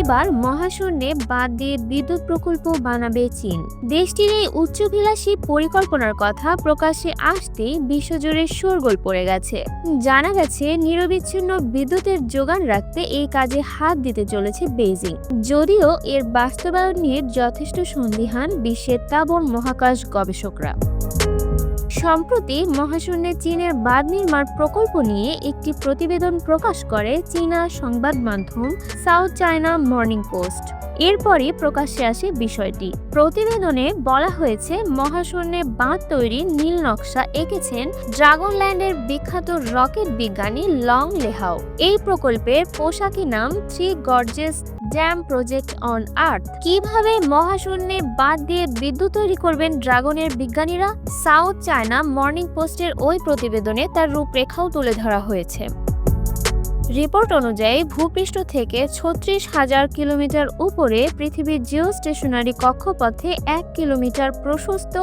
এবার মহাশূন্যে বাদ দিয়ে বিদ্যুৎ প্রকল্প বানাবে চীন। দেশটির এই উচ্চবিলাসী পরিকল্পনার কথা প্রকাশ্যে আসতেই বিশ্বজুড়ে শোরগোল পড়ে গেছে। জানা গেছে, নিরবিচ্ছিন্ন বিদ্যুতের যোগান রাখতে এই কাজে হাত দিতে চলেছে বেইজিং। যদিও এর বাস্তবায়ন নিয়ে যথেষ্ট সন্দিহান বিশ্বের তাবর মহাকাশ গবেষকরা। সম্প্রতি মহাশূন্যে চীনের বাঁধ নির্মাণ প্রকল্প নিয়ে একটি প্রতিবেদন প্রকাশ করে চীনা সংবাদ মাধ্যম সাউথ চায়না মর্নিং পোস্ট। এরপরই প্রকাশ্যে আসে বিষয়টি। প্রতিবেদনে বলা হয়েছে, মহাশূন্যে বাঁধ তৈরির নীল নকশা এঁকেছেন ড্রাগনল্যান্ডের বিখ্যাত রকেট বিজ্ঞানী লং লেহাও। এই প্রকল্পের পোশাকি নাম Three Gorges Dam project on Earth. কীভাবে মহাশূন্যে বাদ দিয়ে বিদ্যুৎ তৈরি করবেন ড্রাগনের বিজ্ঞানীরা? সাউথ চায়না মর্নিং পোস্টের ওই প্রতিবেদনে তার রূপরেখাও তুলে ধরা হয়েছে। রিপোর্ট অনুযায়ী ভূপৃষ্ঠ থেকে ছত্রিশ হাজার কিলোমিটার উপরে পৃথিবীর জিও স্টেশনারি কক্ষপথে এক কিলোমিটার প্রশস্ত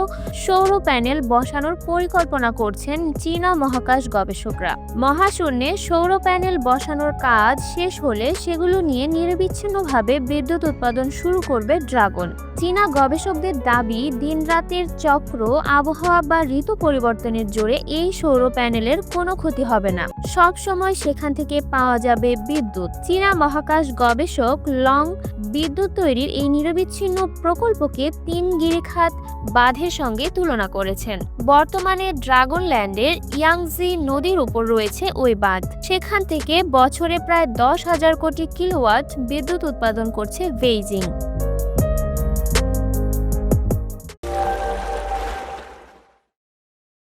সৌর প্যানেল বসানোর পরিকল্পনা করছেন চীনা মহাকাশ গবেষকরা। মহাশূন্যে সৌর প্যানেল বসানোর কাজ শেষ হলে সেগুলো নিয়ে নিরবিচ্ছিন্নভাবে বিদ্যুৎ উৎপাদন শুরু করবে ড্রাগন। চীনা গবেষকদের দাবি, দিনরাতের চক্র, আবহাওয়া বা ঋতু পরিবর্তনের জোরে এই সৌর প্যানেলের কোনো ক্ষতি হবে না। সব সময় সেখান থেকে পাওয়া যাবে বিদ্যুৎ। চীনা মহাকাশ গবেষক লং বিদ্যুৎ তৈরির এই নিরবিচ্ছিন্ন প্রকল্পকে তিন গিরিখাত বাঁধের সঙ্গে তুলনা করেছেন। বর্তমানে ড্রাগন ল্যান্ডের ইয়াংজি নদীর উপর রয়েছে ওই বাঁধ। সেখান থেকে বছরে প্রায় দশ হাজার কোটি কিলোওয়াট বিদ্যুৎ উৎপাদন করছে বেইজিং।